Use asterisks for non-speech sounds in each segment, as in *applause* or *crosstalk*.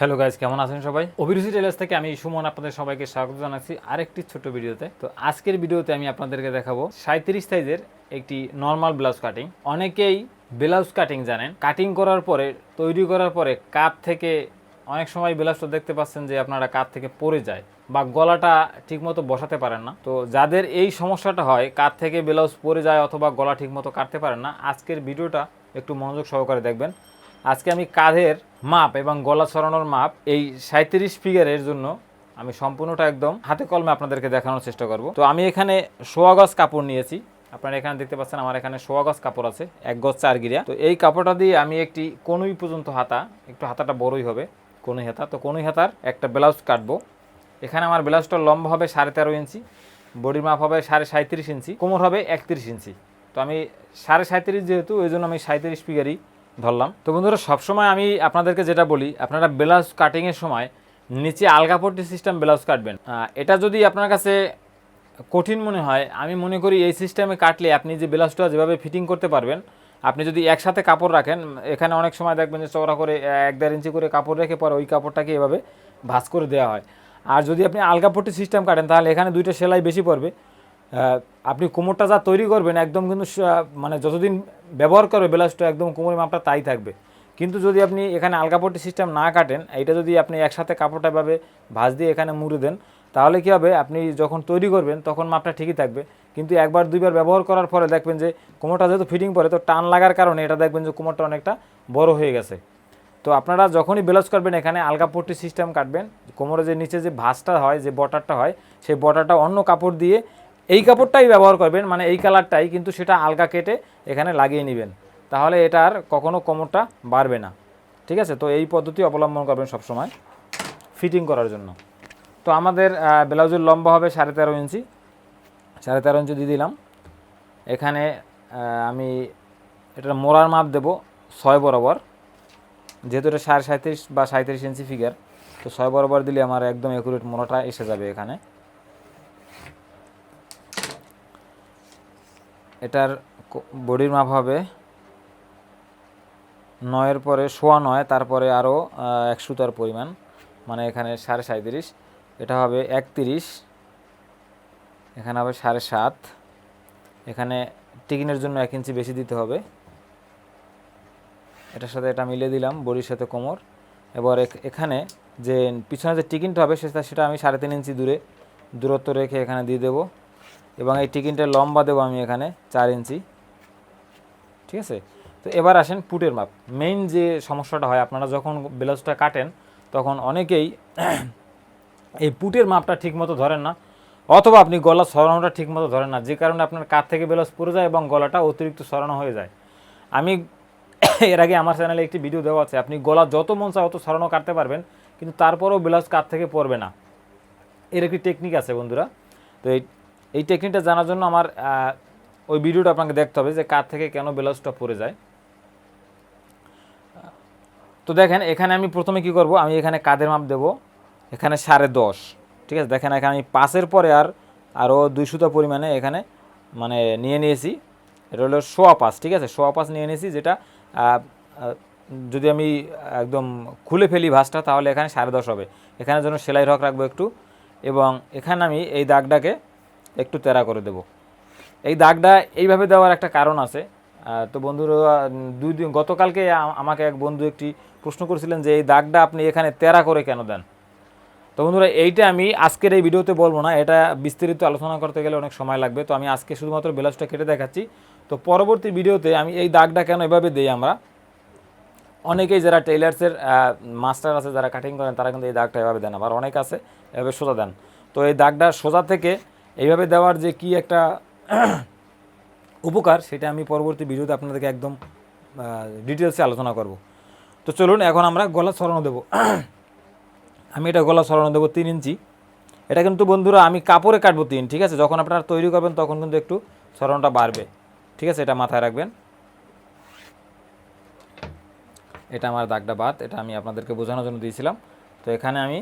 Hello guys কেমন আছেন সবাই? অভিরুচি টেলার্স থেকে আমি সুমন আপনাদের সবাইকে স্বাগত জানাচ্ছি আরেকটি ছোট ভিডিওতে। তো আজকের ভিডিওতে আমি আপনাদেরকে দেখাবো সাঁত্রিশ সাইজের একটি নর্মাল ব্লাউজ কাটিং অনেকেই ব্লাউজ কাটিং জানেন। কাটিং করার পরে, তৈরি করার পরে কাপ থেকে অনেক সময় ব্লাউজটা দেখতে পাচ্ছেন যে আপনারা কাপ থেকে পড়ে যায় বা গলাটা ঠিকমতো বসাতে পারেন না। তো যাদের এই সমস্যাটা হয় কাপ থেকে ব্লাউজ পরে যায় অথবা গলা ঠিকমতো কাটতে পারেন না, আজকের ভিডিওটা একটু মনোযোগ সহকারে দেখবেন। আজকে আমি কাঁধের মাপ এবং গলা ছড়ানোর মাপ এই সাঁত্রিশ ফিগারের জন্য আমি সম্পূর্ণটা একদম হাতে কলমে আপনাদেরকে দেখানোর চেষ্টা করব। তো আমি এখানে সোয়া গজ কাপড় নিয়েছি। আপনারা এখানে দেখতে পাচ্ছেন আমার এখানে সোয়া গজ কাপড় আছে, এক গজ চার গিরা তো এই কাপড়টা দিয়ে আমি একটি কনুই পর্যন্ত হাতা, একটু হাতাটা বড়ই হবে, কনুই হাতা। তো কনুই হাতার একটা ব্লাউজ কাটবো। এখানে আমার ব্লাউজটা লম্বা হবে সাড়ে তেরো ইঞ্চি বডির মাপ হবে সাড়ে সাঁত্রিশ ইঞ্চি, কোমর হবে একত্রিশ ইঞ্চি। তো আমি সাড়ে সাঁত্রিশ যেহেতু, ওই জন্য আমি সাঁত্রিশ ফিগারই ধরলাম। তো বন্ধুরা, সবসময় আমি আপনাদেরকে যেটা বলি, আপনারা ব্লাউজ কাটিংয়ের সময় নিচে আলগাপট্টি সিস্টেম ব্লাউজ কাটবেন। এটা যদি আপনার কাছে কঠিন মনে হয়, আমি মনে করি এই সিস্টেমে কাটলে আপনি যে ব্লাউজটা যেভাবে ফিটিং করতে পারবেন, আপনি যদি একসাথে কাপড় রাখেন, এখানে অনেক সময় দেখবেন যে চওড়া করে এক দেড় ইঞ্চি করে কাপড় রেখে পরে ওই কাপড়টাকে এভাবে ভাঁজ করে দেওয়া হয়। আর যদি আপনি আলগাপট্টি সিস্টেম কাটেন, তাহলে এখানে দুইটা সেলাই বেশি পড়বে। আপনি কোমরটা যা তৈরি করবেন একদম কিন্তু মানে যতদিন ব্যবহার করবে ব্লাউজটা একদম কোমরের মাপটা তাই থাকবে। কিন্তু যদি আপনি এখানে আলগাপট্টি সিস্টেম না কাটেন এটা যদি আপনি একসাথে কাপড়টা এভাবে ভাঁজ দিয়ে এখানে মুড়ে দেন, তাহলে কী হবে? আপনি যখন তৈরি করবেন, তখন মাপটা ঠিকই থাকবে। কিন্তু একবার, দুইবার ব্যবহার করার পরে দেখবেন যে কোমরটা যেহেতু ফিটিং পরে, তো টান লাগার কারণে এটা দেখবেন যে কোমরটা অনেকটা বড় হয়ে গেছে। তো আপনারা যখনই ব্লাউজ করবেন, এখানে আলগাপট্টি সিস্টেম কাটবেন। কোমরে যে নিচে যে ভাঁজটা হয়, যে বটারটা হয়, সেই বটারটা অন্য কাপড় দিয়ে এই কাপড়টাই ব্যবহার করবেন মানে এই কালারটাই, কিন্তু সেটা আলগা কেটে এখানে লাগিয়ে নেবেন। তাহলে এটা আর কখনো কোমরটা বাড়বে না। ঠিক আছে? তো এই পদ্ধতি অবলম্বন করবেন সবসময় ফিটিং করার জন্য। তো আমাদের ব্লাউজের লম্বা হবে সাড়ে তেরো ইঞ্চি। সাড়ে তেরো ইঞ্চি দিয়ে দিলাম। এখানে আমি এটার মোড়ার মাপ দেব ছয় বরাবর। যেহেতু এটা সাড়ে সাঁত্রিশ বা সাঁত্রিশ ইঞ্চি ফিগার তো ছয় বরাবর দিলে আমার একদম একুরেট মোড়াটা এসে যাবে এখানে। এটার বডির মাপ হবে নয়ের পরে সোয়া নয়, তারপরে আরও এক সুতার পরিমাণ মানে এখানে সাড়ে সাঁত্রিশ এটা হবে একত্রিশ, এখানে হবে সাড়ে সাত, এখানে টিকিনের জন্য এক ইঞ্চি বেশি দিতে হবে। এটার সাথে এটা মিলিয়ে দিলাম বডির সাথে কোমর। এবার এখ- এখানে যে পিছনে যে টিকিনটা হবে, সেটা সেটা আমি সাড়ে তিন ইঞ্চি দূরে দূরত্ব রেখে এখানে দিয়ে দেবো। এবং এই টিকিনটা লম্বা দেবো আমি এখানে চার ইঞ্চি। ঠিক আছে? তো এবার আসেন পুটের মাপ। মেইন যে সমস্যাটা হয়, আপনারা যখন ব্লাউজটা কাটেন, তখন অনেকেই *clears throat* এই পুটের মাপটা ঠিকমতো ধরেন না, অথবা আপনি গলা সরানোটা ঠিকমতো ধরেন না। যে কারণে আপনার কাত থেকে ব্লাউজ পড়ে যায় এবং গলাটা অতিরিক্ত সরানো হয়ে যায়। আমি *clears throat* এর আগে আমার চ্যানেলে একটি ভিডিও দেওয়া আছে, আপনি গলা যত মন চায় অত সরানো কাটতে পারবেন, কিন্তু তারপরেও ব্লাউজ কাত থেকে পড়বে না। এর একটি টেকনিক আছে বন্ধুরা। তো এই এই টেকনিকটা জানার জন্য আমার ওই ভিডিওটা আপনাকে দেখতে হবে যে কার থেকে কেন ব্লাউজটা পড়ে যায়। তো দেখেন, এখানে আমি প্রথমে কি করব, আমি এখানে কাদের মাপ দেব? এখানে সাড়ে দশ। ঠিক আছে, দেখেন, এখানে আমি পাঁচের পরে আর আরও দুই সুতা পরিমাণে এখানে মানে নিয়ে নিয়েছি। এটা হলো সোয়া পাঁচ, ঠিক আছে? সোয়া পাঁচ নিয়ে নিয়েছি, যেটা যদি আমি একদম খুলে ফেলি ভাঁজটা, তাহলে এখানে সাড়ে দশ হবে। এখানে জন্য সেলাই রক রাখব একটু। এবং এখানে আমি এই দাগটাকে একটু তেরা করে দেব। এই দাগটা এইভাবে দেওয়ার একটা কারণ আছে। তো বন্ধুরা দুই দিন গতকালকে আমাকে এক বন্ধু একটি প্রশ্ন করেছিলেন যে, এই দাগটা আপনি এখানে তেরা করে কেন দেন? তো বন্ধুরা, এইটা আমি আজকের এই ভিডিওতে বলব না। এটা বিস্তারিত আলোচনা করতে গেলে অনেক সময় লাগবে। তো আমি আজকে শুধুমাত্র ব্লাউজটা কেটে দেখাচ্ছি। তো পরবর্তী ভিডিওতে আমি এই দাগটা কেন এভাবে দিই আমরা? অনেকেই যারা টেইলার্সের মাস্টার আছে, যারা কাটিং করেন, তারা কিন্তু এই দাগটা এভাবে দেন। আবার অনেক আছে, এভাবে সোজা দেন। তো এই দাগটা সোজা থেকে এইভাবে দেওয়ার যে কি একটা উপকার, সেটা আমি পরবর্তী ভিডিওতে আপনাদেরকে একদম ডিটেলসে আলোচনা করব। তো চলুন, এখন আমরা গলা ছড়ানো দেবো। আমি এটা গলা ছড়ানো দেবো তিন ইঞ্চি। এটা কিন্তু বন্ধুরা, আমি কাপড়ে কাটবো তিন, ঠিক আছে? যখন আপনারা তৈরি করবেন, তখন কিন্তু একটু ছড়ানোটা বাড়বে। ঠিক আছে? এটা মাথায় রাখবেন। এটা আমার দাগটা বাদ, এটা আমি আপনাদেরকে বোঝানোর জন্য দিয়েছিলাম। তো এখানে আমি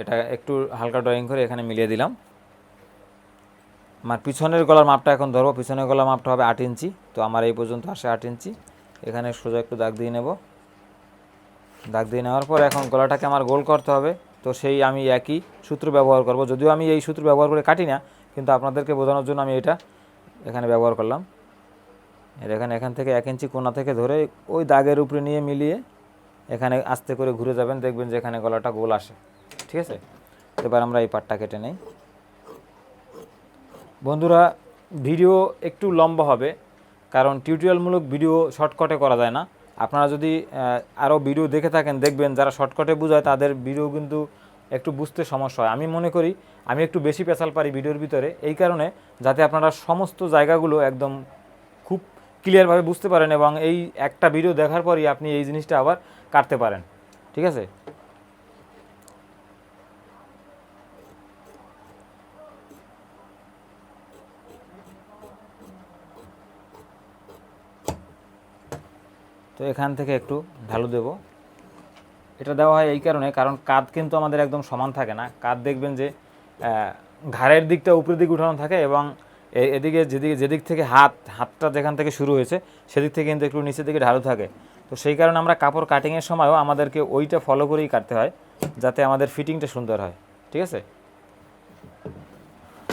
এটা একটু হালকা ড্রয়িং করে এখানে মিলিয়ে দিলাম। আমার পিছনের গলার মাপটা এখন ধরবো, পিছনের গলার মাপটা হবে আট ইঞ্চি, তো আমার এই পর্যন্ত আসে আট ইঞ্চি। এখানে সোজা একটু দাগ দিয়ে নেব। দাগ দিয়ে নেওয়ার পর এখন গলাটাকে আমার গোল করতে হবে, তো সেই আমি একই সূত্র ব্যবহার করব। যদিও আমি এই সূত্র ব্যবহার করে কাটি না, কিন্তু আপনাদেরকে বোঝানোর জন্য আমি এটা এখানে ব্যবহার করলাম। এখানে এখান থেকে এক ইঞ্চি কোনা থেকে ধরে ওই দাগের উপরে নিয়ে মিলিয়ে এখানে আস্তে করে ঘুরে যাবেন, দেখবেন যে এখানে গলাটা গোল আসে। ঠিক আছে? এবার আমরা এই পাটটা কেটে নেই। বন্ধুরা, ভিডিও একটু লম্বা হবে, কারণ টিউটোরিয়ালমূলক ভিডিও শর্টকাটে করা যায় না। আপনারা যদি আরও ভিডিও দেখে থাকেন, দেখবেন যারা শর্টকাটে বোঝায়, তাদের ভিডিও কিন্তু একটু বুঝতে সমস্যা হয়। আমি মনে করি, আমি একটু বেশি পেশাল পারি ভিডিওর ভিতরে, এই কারণে যাতে আপনারা সমস্ত জায়গাগুলো একদম খুব ক্লিয়ারভাবে বুঝতে পারেন এবং এই একটা ভিডিও দেখার পরই আপনি এই জিনিসটা আবার কাটতে পারেন। ঠিক আছে? তো এখান থেকে একটু ঢালু দেব। এটা দেওয়া হয় এই কারণে, কারণ কাঁধ কিন্তু আমাদের একদম সমান থাকে না। কাঁধ দেখবেন যে ঘাড়ের দিকটা উপরের দিকে উঠানো থাকে এবং এদিকে যেদিকে, যেদিক থেকে হাত, হাতটা যেখান থেকে শুরু হয়েছে, সেদিক থেকে কিন্তু একটু নিচের দিকে ঢালু থাকে। তো সেই কারণে আমরা কাপড় কাটিংয়ের সময়ও আমাদেরকে ওইটা ফলো করেই কাটতে হয়, যাতে আমাদের ফিটিংটা সুন্দর হয়। ঠিক আছে?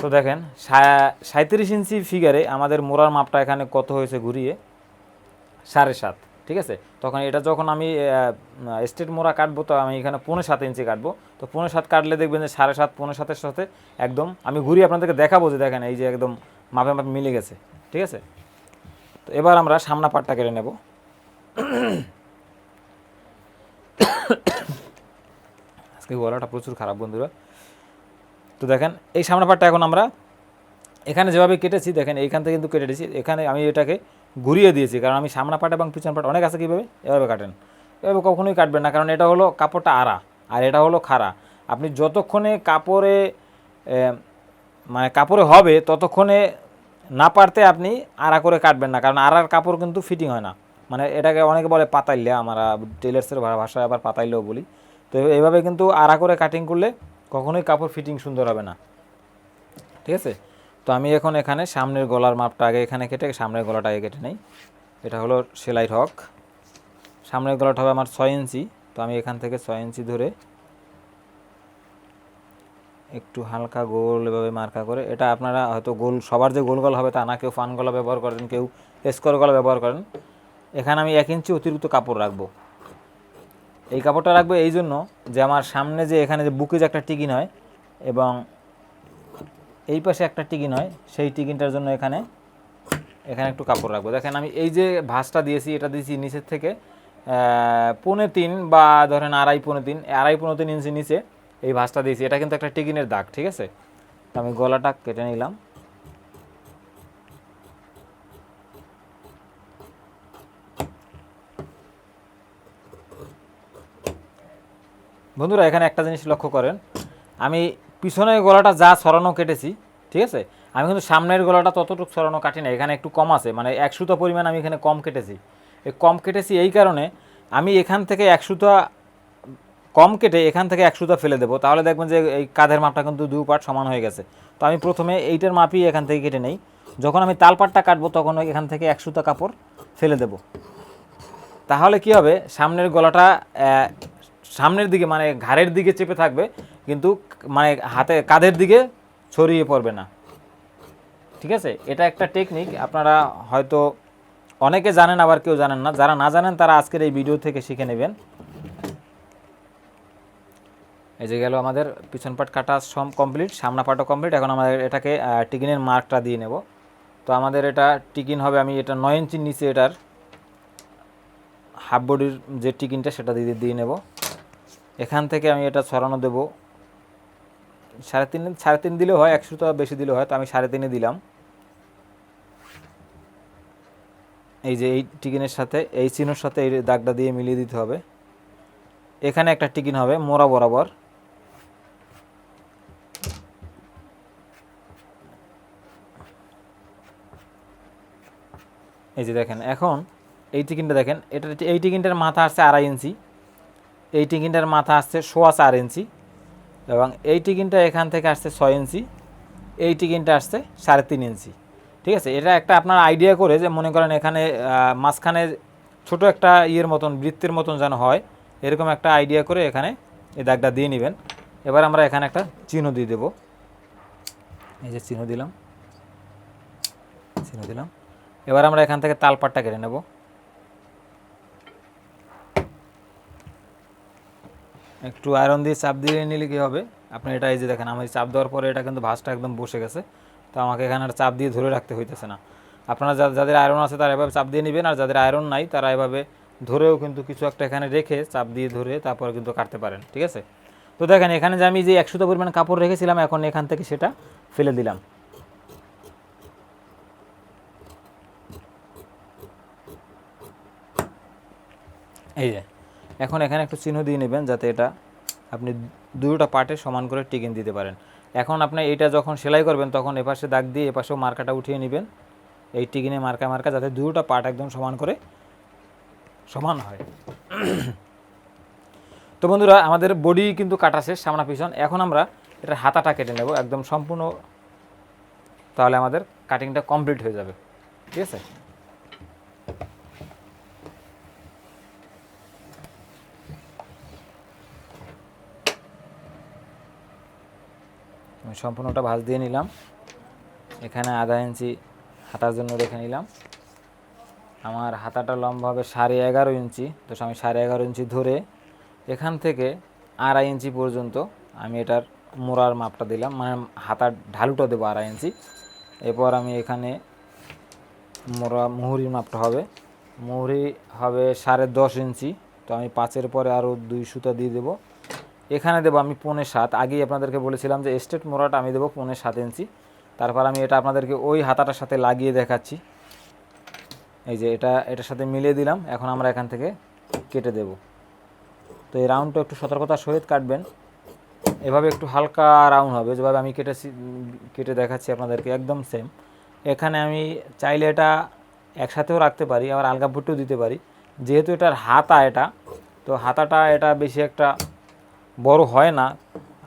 তো দেখেন সাঁত্রিশ ইঞ্চি ফিগারে আমাদের মোড়ার মাপটা এখানে কত হয়েছে ঘুরিয়ে? সাড়ে সাত। ঠিক আছে? তখন এটা যখন আমি স্টেট মোড়া কাটবো, তো আমি এখানে পৌনে সাত ইঞ্চি কাটবো। তো পৌনে সাত কাটলে দেখবেন যে সাড়ে সাত, পৌনে সাতের সাথে একদম আমি ঘুরিয়ে আপনাদেরকে দেখাবো যে দেখেন, এই যে একদম মাপে মাপে মিলে গেছে। ঠিক আছে? তো এবার আমরা সামনা পাটটা কেটে নেব। আজকে গলাটা প্রচুর খারাপ বন্ধুরা। তো দেখেন, এই সামনা পাটটা এখন আমরা এখানে যেভাবে কেটেছি, দেখেন, এইখান থেকে কিন্তু কেটে দিয়েছি। এখানে আমি এটাকে ঘুরিয়ে দিয়েছি, কারণ আমি সামনা পাট এবং পিছন পাট অনেক আছে কীভাবে? এভাবে কাটেন। এভাবে কখনোই কাটবেন না, কারণ এটা হলো কাপড়টা আড়া, আর এটা হলো খাড়া। আপনি যতক্ষণে কাপড়ে মানে কাপড়ে হবে, ততক্ষণে না পারতে আপনি আড়া করে কাটবেন না, কারণ আড়ার কাপড় কিন্তু ফিটিং হয় না। মানে এটাকে অনেকে বলে পাতাইলে আমরা টেলার্সের ভাষায় আবার পাতাইলেও বলি। তো এভাবে কিন্তু আড়া করে কাটিং করলে কখনোই কাপড় ফিটিং সুন্দর হবে না। ঠিক আছে? তো আমি এখন এখানে সামনের গলার মাপটা আগে এখানে কেটে, সামনের গলাটা আগে কেটে নেই। এটা হলো সেলাই হক। সামনের গলাটা হবে আমার ছয় ইঞ্চি, তো আমি এখান থেকে ছয় ইঞ্চি ধরে একটু হালকা গোল এভাবে মার্কা করে, এটা আপনারা হয়তো গোল, সবার যে গোল গলা হবে তা না, কেউ ফান গলা ব্যবহার করেন, কেউ স্কোয়ার গলা ব্যবহার করেন। এখানে আমি এক ইঞ্চি অতিরিক্ত কাপড় রাখব। এই কাপড়টা রাখব এই জন্য যে আমার সামনে যে এখানে যে বুকে যে একটা টিকিন হয় এবং এই পাশে একটা টিকিন হয় সেই টিকিনটার জন্য এখানে এখানে একটু কাপড় রাখব। দেখেন আমি এই যে ভাঁজটা দিয়েছি, এটা দিয়েছি নিচের থেকে পৌনে তিন বা ধরেন আড়াই পৌনে তিন, আড়াই পৌনে তিন ইঞ্চি নিচে এই ভাঁজটা দিয়েছি। এটা কিন্তু একটা টিকিনের দাগ, ঠিক আছে? তো আমি গলাটা কেটে নিলাম। বন্ধুরা, এখানে একটা জিনিস লক্ষ্য করেন। আমি পিছনের গলাটা যা সরানো কেটেছি, ঠিক আছে? আমি কিন্তু সামনের গলাটা ততটুকু সরানো কাটি না এখানে একটু কম আছে মানে এক সুতো পরিমাণ আমি এখানে কম কেটেছি। কম কেটেছি এই কারণে আমি এখান থেকে এক সুতা কম কেটে এখান থেকে এক সুতা ফেলে দেবো। তাহলে দেখবেন যে এই কাঁধের মাপটা কিন্তু দু পার্ট সমান হয়ে গেছে। তো আমি প্রথমে এইটার মাপই এখান থেকে কেটে নেই। যখন আমি তালপাটটা কাটবো তখন এখান থেকে এক সুতা কাপড় ফেলে দেবো। তাহলে কি হবে? সামনের গলাটা সামনের দিকে মানে ঘাড়ের দিকে চেপে থাকবে। কিন্তু মানে হাতে কাঁধের দিকে ছড়িয়ে পড়বে না। ঠিক আছে? এটা একটা টেকনিক আপনারা হয়তো অনেকে জানেন, আবার কেউ জানেন না। যারা না জানেন, তারা আজকের এই ভিডিও থেকে শিখে নেবেন। এই যে গেল আমাদের পিছন পাট কাটা সম কমপ্লিট সামনা পাটও কমপ্লিট এখন আমাদের এটাকে টিকিনের মার্কটা দিয়ে নেব। তো আমাদের এটা টিকিন হবে, আমি এটা নয় ইঞ্চির নিচে এটার হাফ বডির যে টিকিনটা, সেটা দিয়ে দিয়ে নেব। এখান থেকে আমি এটা ছড়ানো দেব। সাড়ে তিন সাড়ে তিন দিলেও হয় একশো টাকা বেশি দিলেও হয়, তো আমি সাড়ে তিনে দিলাম। এই যে এই টিকিনের সাথে, এই চিহ্নর সাথে এই দাগটা দিয়ে মিলিয়ে দিতে হবে। এখানে একটা টিকিন হবে, মোড়া বরাবর। এই যে দেখেন, এখন এই টিকিনটা দেখেন, এটা এই টিকিনটার মাথা আসছে আড়াই ইঞ্চি। এই টিকিনটার মাথা আসছে সোয়া চার ইঞ্চি। এবং এই টিকিনটা এখান থেকে আসছে ছয় ইঞ্চি, এই টিকিনটা আসছে সাড়ে তিন ইঞ্চি। ঠিক আছে? এটা একটা আপনার আইডিয়া করে যে মনে করেন এখানে মাঝখানে ছোট একটা ইয়ের মতন, বৃত্তের মতন যেন হয়, এরকম একটা আইডিয়া করে এখানে এই দাগটা দিয়ে নেবেন। এবার আমরা এখানে একটা চিহ্ন দিয়ে দেবো। এই যে চিহ্ন দিলাম। চিহ্ন দিলাম। এবার আমরা এখান থেকে তালপাটটা কেটে নেব। একটু আয়রন দিয়ে চাপ দিয়ে নিলে কী হবে? আপনি এটা এই যে দেখেন আমি চাপ দেওয়ার পরে এটা কিন্তু ভাঁজটা একদম বসে গেছে। তো আমাকে এখানে আর চাপ দিয়ে ধরে রাখতে হইতেছে না। আপনারা যাদের আয়রন আছে তারা এভাবে চাপ দিয়ে নেবেন, আর যাদের আয়রন নাই তারা এভাবে ধরেও কিন্তু কিছু একটা এখানে রেখে চাপ দিয়ে ধরে তারপর কিন্তু কাটতে পারেন, ঠিক আছে? তো দেখেন, এখানে যে আমি যে একশোটা পরিমাণ কাপড় রেখেছিলাম, এখন এখান থেকে সেটা ফেলে দিলাম। এই যে এখন এখানে একটু চিহ্ন দিয়ে নেবেন যাতে এটা আপনি দুটোটা পার্টে সমান করে টিকিন দিতে পারেন। এখন আপনি এটা যখন সেলাই করবেন, তখন এপাশে দাগ দিয়ে এপাশেও মার্কাটা উঠিয়ে নেবেন। এই টিকিনে মার্কা মার্কা যাতে দুটোটা পার্ট একদম সমান করে সমান হয়। তো বন্ধুরা, আমাদের বডি কিন্তু কাটা শেষ, সামনা পিছন। এখন আমরা এটার হাতাটা কেটে নেব একদম সম্পূর্ণ। তাহলে আমাদের কাটিংটা কমপ্লিট হয়ে যাবে। ঠিক আছে? আমি সম্পূর্ণটা ভাঁজ দিয়ে নিলাম। এখানে আধা ইঞ্চি হাতার জন্য রেখে নিলাম। আমার হাতাটা লম্বা হবে সাড়ে এগারো ইঞ্চি তো আমি সাড়ে এগারো ইঞ্চি ধরে। এখান থেকে আড়াই ইঞ্চি পর্যন্ত আমি এটার মোড়ার মাপটা দিলাম মানে হাতার ঢালুটা দেবো আড়াই ইঞ্চি। এরপর আমি এখানে মোড়া, মুহুরির মাপটা হবে। মুহুরি হবে সাড়ে দশ ইঞ্চি, তো আমি পাঁচের পরে আরও দুই সুতা দিয়ে দেবো। এখানে দেবো আমি পৌনে সাত। আগেই আপনাদেরকে বলেছিলাম যে স্টেট মোড়াটা আমি দেবো পৌনে সাত ইঞ্চি তারপর আমি এটা আপনাদেরকে ওই হাতাটার সাথে লাগিয়ে দেখাচ্ছি। এই যে এটা, এটার সাথে মিলিয়ে দিলাম। এখন আমরা এখান থেকে কেটে দেব। তো এই রাউন্ডটা একটু সতর্কতার সহিত কাটবেন। এভাবে একটু হালকা রাউন্ড হবে। যেভাবে আমি কেটেছি, কেটে দেখাচ্ছি আপনাদেরকে, একদম সেম এখানে আমি চাইলে এটা একসাথেও রাখতে পারি, আবার আলগা ভুট্টেও দিতে পারি। যেহেতু এটার হাতা এটা, তো হাতাটা এটা বেশি একটা বড় হয় না,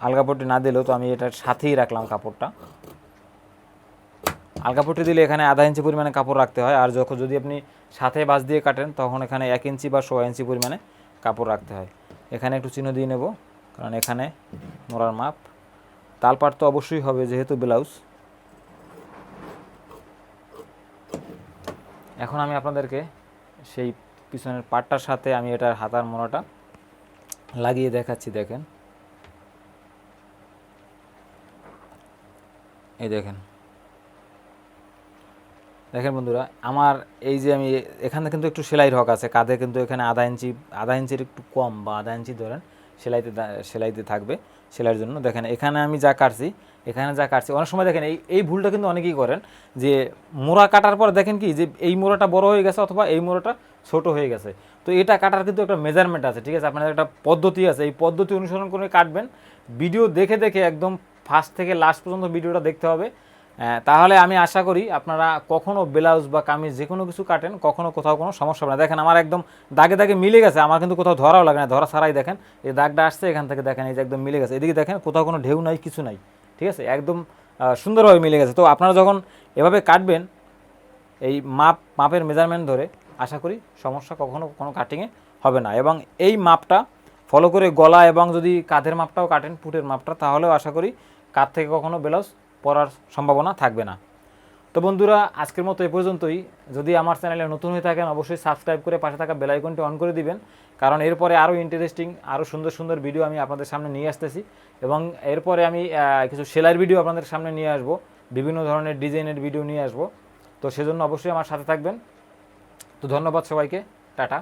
আলগা পট্টি না দিলেও তো আমি এটার সাথেই রাখলাম কাপড়টা। আলগা পট্টি দিলে এখানে আধা ইঞ্চি পরিমাণে কাপড় রাখতে হয়, আর যখন যদি আপনি সাথে বাস দিয়ে কাটেন, তখন এখানে এক ইঞ্চি বা সোয়া ইঞ্চি পরিমাণে কাপড় রাখতে হয়। এখানে একটু চিহ্ন দিয়ে নেব, কারণ এখানে মোড়ার মাপ। তালপাট তো অবশ্যই হবে, যেহেতু ব্লাউজ। এখন আমি আপনাদেরকে সেই পিছনের পাটটার সাথে আমি এটার হাতার মোড়াটা লাগিয়ে দেখাচ্ছি, দেখেন। এই দেখেন। দেখেন বন্ধুরা, আমার এই যে আমি এখানে কিন্তু একটু সেলাই হক আছে, কাঁধে কিন্তু এখানে আধা ইঞ্চি, আধা ইঞ্চির একটু কম বা আধা ইঞ্চি ধরেন সেলাইতে সেলাইতে থাকবে সেলাইয়ের জন্য। দেখেন, এখানে আমি যা কাটছি, এখানে যা কাটছি, অনেক সময় দেখেন এই এই ভুলটা কিন্তু অনেকেই করেন যে মোড়া কাটার পর দেখেন কি যে এই মোড়াটা বড় হয়ে গেছে অথবা এই মোড়াটা ছোট হয়ে গেছে। তো এটা কাটার কিন্তু একটা মেজারমেন্ট আছে, ঠিক আছে? আপনাদের একটা পদ্ধতি আছে। এই পদ্ধতি অনুসরণ করে কাটবেন। ভিডিও দেখে দেখে একদম ফার্স্ট থেকে লাস্ট পর্যন্ত ভিডিওটা দেখতে হবে। তাহলে আমি আশা করি আপনারা কখনো ব্লাউজ বা কামিজ যে কোনো কিছু কাটেন, কখনো কোথাও কোনো সমস্যা হবে না। দেখেন, আমার একদম দাগে দাগে মিলে গেছে। আমার কিন্তু কোথাও ধরাও লাগে না। ধরা ছাড়াই দেখেন, এই দাগটা আসছে, এখান থেকে দেখেন, এই যে একদম মিলে গেছে। এদিকে দেখেন, কোথাও কোনো ঢেউ নাই, কিছু নাই, ঠিক আছে? একদম সুন্দরভাবে মিলে গেছে। তো আপনারা যখন এভাবে কাটবেন, এই মাপ, মাপের মেজারমেন্ট ধরে আশা করি সমস্যা কখনো কোনো কাটিংয়ে হবে না। এবং এই মাপটা ফলো করে গলা এবং যদি কাঁধের মাপটাও কাটেন, পুটের মাপটা, তাহলেও আশা করি কাঁধ থেকে কখনো ব্লাউজ পরার সম্ভাবনা থাকবে না। তো বন্ধুরা, আজকের মতো এ পর্যন্তই। যদি আমার চ্যানেলে নতুন হয়ে থাকেন, অবশ্যই সাবস্ক্রাইব করে পাশে থাকা বেল আইকনটি অন করে দিবেন। কারণ এরপরে আরও ইন্টারেস্টিং আরও সুন্দর সুন্দর ভিডিও আমি আপনাদের সামনে নিয়ে আসতেছি। এবং এরপরে আমি কিছু সেলাইয়ের ভিডিও আপনাদের সামনে নিয়ে আসব। বিভিন্ন ধরনের ডিজাইনের ভিডিও নিয়ে আসব। তো সেজন্য অবশ্যই আমার সাথে থাকবেন। তো ধন্যবাদ সবাইকে টাটা।